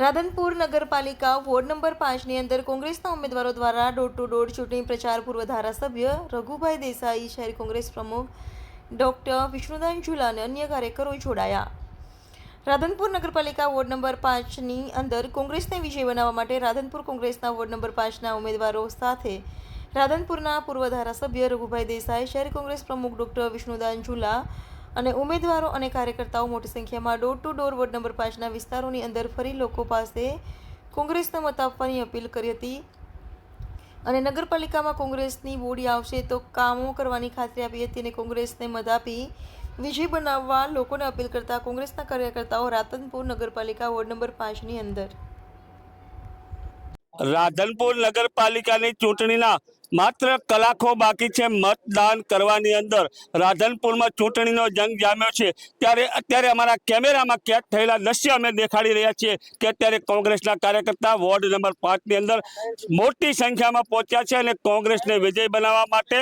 રાધનપુર નગરપાલિકા ward number પાંચની અંદર કોંગ્રેસના ઉમેદવારો દ્વારા ડોર ટુ ડોર ચૂંટણી પ્રચાર પૂર્વ ધારાસભ્ય રઘુભાઈ દેસાઈ, શહેર કોંગ્રેસ પ્રમુખ ડોક્ટર વિષ્ણુદાન ઝુલા અને અન્ય કાર્યકરો જોડાયા. રાધનપુર નગરપાલિકા વોર્ડ નંબર પાંચની અંદર કોંગ્રેસને વિજય બનાવવા માટે રાધનપુર કોંગ્રેસના વોર્ડ નંબર પાંચના ઉમેદવારો સાથે રાધનપુરના પૂર્વ ધારાસભ્ય રઘુભાઈ દેસાઈ, શહેર કોંગ્રેસ પ્રમુખ ડોક્ટર વિષ્ણુદાન ઝુલા અને ઉમેદવારો અને કાર્યકર્તાઓ મોટી સંખ્યામાં door to door ward number પાંચના વિસ્તારોની અંદર ફરી લોકો પાસે કોંગ્રેસને મત આપવાની અપીલ કરી હતી. અને નગરપાલિકામાં કોંગ્રેસની બોડી આવશે તો કામો કરવાની ખાતરી આપી હતી અને કોંગ્રેસને મત આપી વિજય બનાવવા લોકોને અપીલ કરતા કોંગ્રેસના કાર્યકર્તાઓ રાતનપુર નગરપાલિકા વોર્ડ નંબર પાંચની અંદર. રાધનપુર નગરપાલિકાની ચૂંટણીના માત્ર કલાકો બાકી છે મતદાન કરવાની અંદર. રાધનપુરમાં ચૂંટણીનો જંગ જામ્યો છે. ત્યારે અત્યારે અમારા કેમેરામાં કેદ થયેલા દ્રશ્ય અમે દેખાડી રહ્યા છીએ કે અત્યારે કોંગ્રેસના કાર્યકર્તા વોર્ડ નંબર પાંચની અંદર મોટી સંખ્યામાં પહોંચ્યા છે અને કોંગ્રેસને વિજય બનાવવા માટે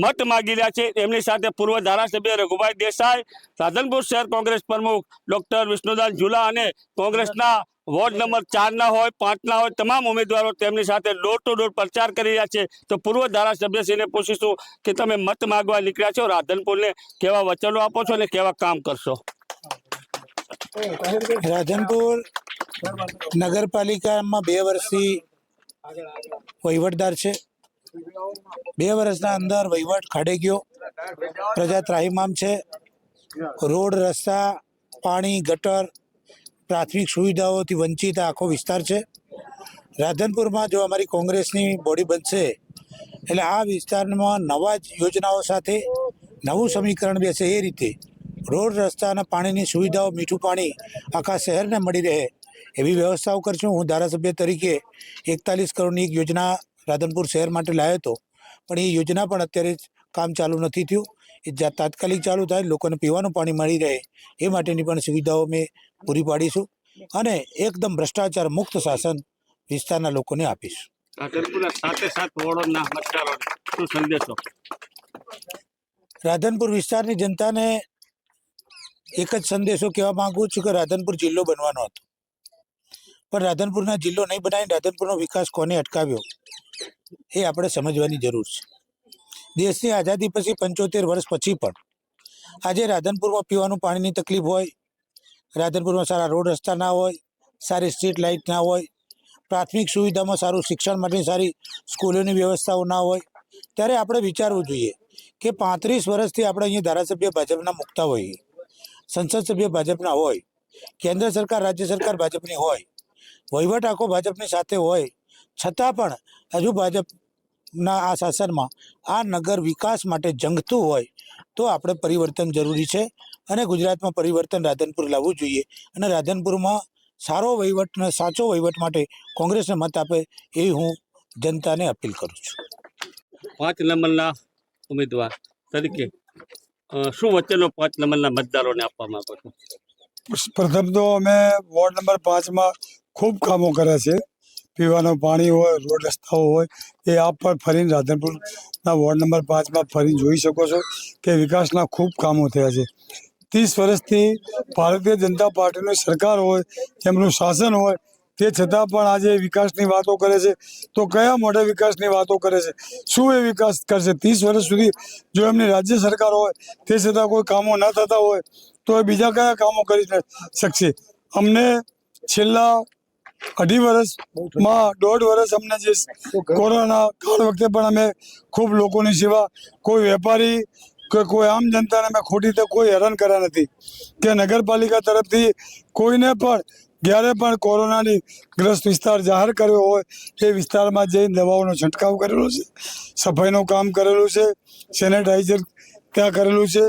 મત માગી રહ્યા છે. એમની સાથે પૂર્વ ધારાસભ્ય રઘુભાઈ દેસાઈ, રાધનપુર શહેર કોંગ્રેસ પ્રમુખ ડૉક્ટર વિષ્ણુદાન ઝુલા અને કોંગ્રેસના વોર્ડ નંબર ચારના હોય, પાંચના હોય, તમામ ઉમેદવારો તેમની સાથે ડોર ટુ ડોર પ્રચાર કરી રહ્યા છે. તો પૂર્વ ધારાસભ્યશ્રીને પૂછીશું કે તમે મત માગવા નીકળ્યા છો, રાધનપુરને કેવા વચનો આપો છો અને કેવા કામ કરશો? રાધનપુર નગરપાલિકામાં બે વર્ષથી વહીવટદાર છે. બે વર્ષના અંદર વહીવટ ખાડે ગયો. પ્રજા ત્રાહીમામ છે. રોડ, રસ્તા, પાણી, ગટર પ્રાથમિક સુવિધાઓથી વંચિત આખો વિસ્તાર છે. રાધનપુરમાં જો અમારી કોંગ્રેસની બોડી બનશે, એટલે આ વિસ્તારમાં નવા જ યોજનાઓ સાથે નવું સમીકરણ બેસે એ રીતે રોડ રસ્તા અને પાણીની સુવિધાઓ, મીઠું પાણી આખા શહેરને મળી રહે એવી વ્યવસ્થાઓ કરશું. હું ધારાસભ્ય તરીકે એકતાલીસ કરોડની એક યોજના રાધનપુર શહેર માટે લાવ્યો હતો, પણ એ યોજના પણ અત્યારે કામ ચાલુ નથી થયું. એ તાત્કાલિક ચાલુ થાય લોકોને પીવાનું પાણી મળી રહે એ માટેની પણ સુવિધાઓ અમે પૂરી પાડીશું અને એકદમ ભ્રષ્ટાચાર મુક્ત શાસન વિસ્તારના લોકોને આપીશું. સાથે શું સંદેશો? રાધનપુર વિસ્તારની જનતાને એક જ સંદેશો કહેવા માંગુ છું કે રાધનપુર જિલ્લો બનવાનો હતો. પણ રાધનપુરના જિલ્લો નહીં બનાવીને રાધનપુરનો વિકાસ કોને અટકાવ્યો એ આપણે સમજવાની જરૂર છે. દેશની આઝાદી પછી પંચોતેર વર્ષ પછી પણ. આજે રાધનપુરમાં પીવાનું પાણીની તકલીફ હોય, રાધનપુરમાં સારા રોડ રસ્તા ના હોય, સારી સ્ટ્રીટ લાઇટ ના હોય, પ્રાથમિક સુવિધામાં સારું શિક્ષણ માટે સારી સ્કૂલોની વ્યવસ્થાઓ ના હોય, ત્યારે આપણે વિચારવું જોઈએ કે પાંત્રીસ વર્ષથી આપણે અહીંયા ધારાસભ્ય ભાજપના મુકતા હોઈએ, સંસદ સભ્ય ભાજપના હોય, કેન્દ્ર સરકાર, રાજ્ય સરકાર ભાજપની હોય, વહીવટ આખો ભાજપની સાથે હોય, છતાં પણ હજુ ભાજપના આ શાસનમાં આ નગર વિકાસ માટે જંગતું હોય તો આપણે પરિવર્તન જરૂરી છે અને ગુજરાતમાં પરિવર્તન રાધનપુર લાવવું જોઈએ. અને રાધનપુરમાં સારો વહીવટ અને સાચો વહીવટ માટે કોંગ્રેસને મત આપે એ હું જનતાને અપીલ કરું છું. પાંચ નંબરના ઉમેદવાર તરીકે શું વચ્ચેનો પાંચ નંબરના મતદારોને આપવા માંગો છો? પ્રથમ તો અમે વોર્ડ નંબર પાંચમાં ખૂબ કામો કર્યા છે. પીવાનું પાણી હોય, રોડ રસ્તાઓ હોય, એ આપ પણ ફરીને રાધનપુરના વોર્ડ નંબર પાંચમાં ફરીને જોઈ શકો છો કે વિકાસના ખૂબ કામો થયા છે. ત્રીસ વર્ષથી ભારતીય જનતા પાર્ટીની સરકાર હોય, તેમનું શાસન હોય, તે છતાં પણ આજે વિકાસની વાતો કરે છે. તો કયા મોઢે વિકાસની વાતો કરે છે? શું એ વિકાસ કરશે? ત્રીસ વર્ષ સુધી જો એમની રાજ્ય સરકાર હોય, તે છતાં કોઈ કામો ન થતા હોય, તો એ બીજા કયા કામો કરી શકશે? અમને છેલ્લા અઢી વર્ષમાં દોઢ વર્ષ અમને જે કોરોના કાળ વખતે પણ અમે ખૂબ લોકોની સેવા કોઈ વેપારી કે કોઈ આમ જનતાને અમે ખોટી રીતે કોઈ હેરાન કર્યા નથી. કે નગરપાલિકા તરફથી કોઈને પણ જ્યારે પણ કોરોનાની ગ્રસ્ત વિસ્તાર જાહેર કર્યો હોય એ વિસ્તારમાં જઈને દવાઓનો છંટકાવ કરેલો છે સફાઈનું કામ કરેલું છે સેનેટાઈઝર ત્યાં કરેલું છે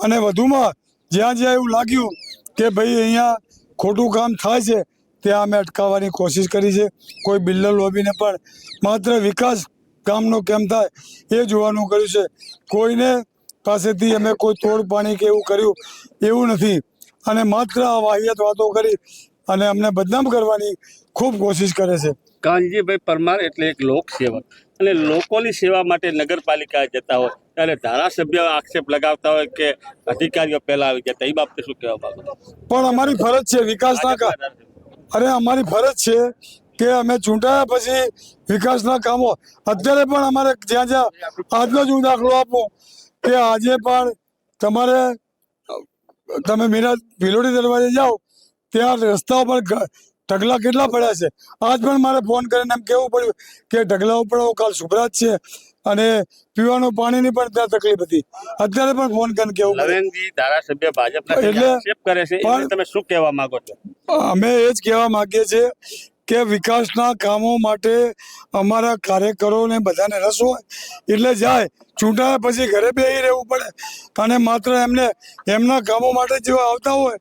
અને વધુમાં જ્યાં જ્યાં એવું લાગ્યું કે ભાઈ અહીંયા ખોટું કામ થાય છે ત્યાં અમે અટકાવવાની કોશિશ કરી છે. કોઈ બિલ્ડર લોબીને પણ માત્ર વિકાસ ગામનો કેમ થાય એ જોવાનું કર્યું છે. કોઈને પાસેથી અમે કોઈ તોડ પાણી કે એવું કર્યું એવું નથી. અને માત્ર આ વાહિયાત વાતો કરી અને અમને બદનામ કરવાની ખૂબ કોશિશ કરે છે. કાનજીભાઈ પરમાર એટલે એક લોકસેવક. અને લોકોની સેવા માટે નગરપાલિકા જતા હોય ત્યારે ધારાસભ્ય આક્ષેપ લગાવતા હોય કે અધિકારીઓ પહેલા આવી જતા એ બાબતે શું કહેવા માંગુ પણ અમારી ફરજ છે વિકાસના કા અરે અમારી ફરજ છે કે અમે ચૂંટાયા પછી વિકાસના કામો, અત્યારે પણ અમારે જ્યાં જ્યાં આજનો જ હું દાખલો આપું કે આજે પણ તમારે, તમે મીરા ભીલોડી દરવાજે જાઓ, ત્યાં રસ્તાઓ પર ઢગલા કેટલા પડ્યા છે? આજ પણ મારે ફોન કરીને એમ કહેવું પડ્યું કે ઢગલા ઉપર કાલ સુભરાજ છે. અને પીવાનું પાણીની પણ ત્યાં તકલીફ હતી. અત્યારે પણ ફોન કરીને કેવું નરેનજી ધારાસભ્ય ભાજપના એટલે- કરે છે તમે શું કહેવા માંગો છો? અમે એ જ કહેવા માંગીએ છીએ કે વિકાસના કામો માટે અમારા કાર્યકરોને બધાને રસ હોય એટલે જાય. ચૂંટાયા પછી ઘરે બેસી રહેવું પડે. અને માત્ર એમને એમના કામો માટે જો આવતા હોય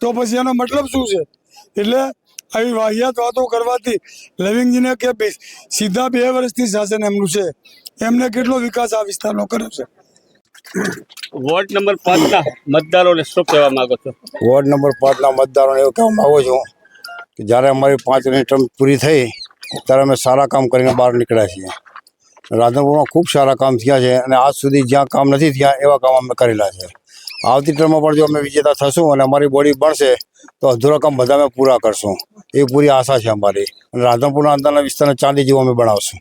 તો પછી એનો મતલબ શું છે? એટલે આવી વાહિયાત વાતો કરવાથી લવિંગજીને કે સીધા બે વર્ષથી શાસન એમનું છે. એમને કેટલો વિકાસ આ વિસ્તારનો કર્યો છે? વોર્ડ નંબર પાંચના મતદારોને શું કહેવા માંગો છો? વોર્ડ નંબર પાંચના મતદારોને એવું કહેવા માગો છું કે જ્યારે અમારી પાંચની ટર્મ પૂરી થઈ ત્યારે અમે સારા કામ કરીને બહાર નીકળ્યા છીએ. રાધનપુરમાં ખૂબ સારા કામ થયા છે અને આજ સુધી જ્યાં કામ નથી થયા એવા કામ અમે કરેલા છે. આવતી ટર્મમાં પણ જો અમે વિજેતા થશું અને અમારી બોડી બનશે, તો અધૂરા કામ બધા અમે પૂરા કરશું. એ પૂરી આશા છે અમારી. અને રાધનપુરના અંદરના વિસ્તારને ચાંદી જેવું અમે બનાવશું.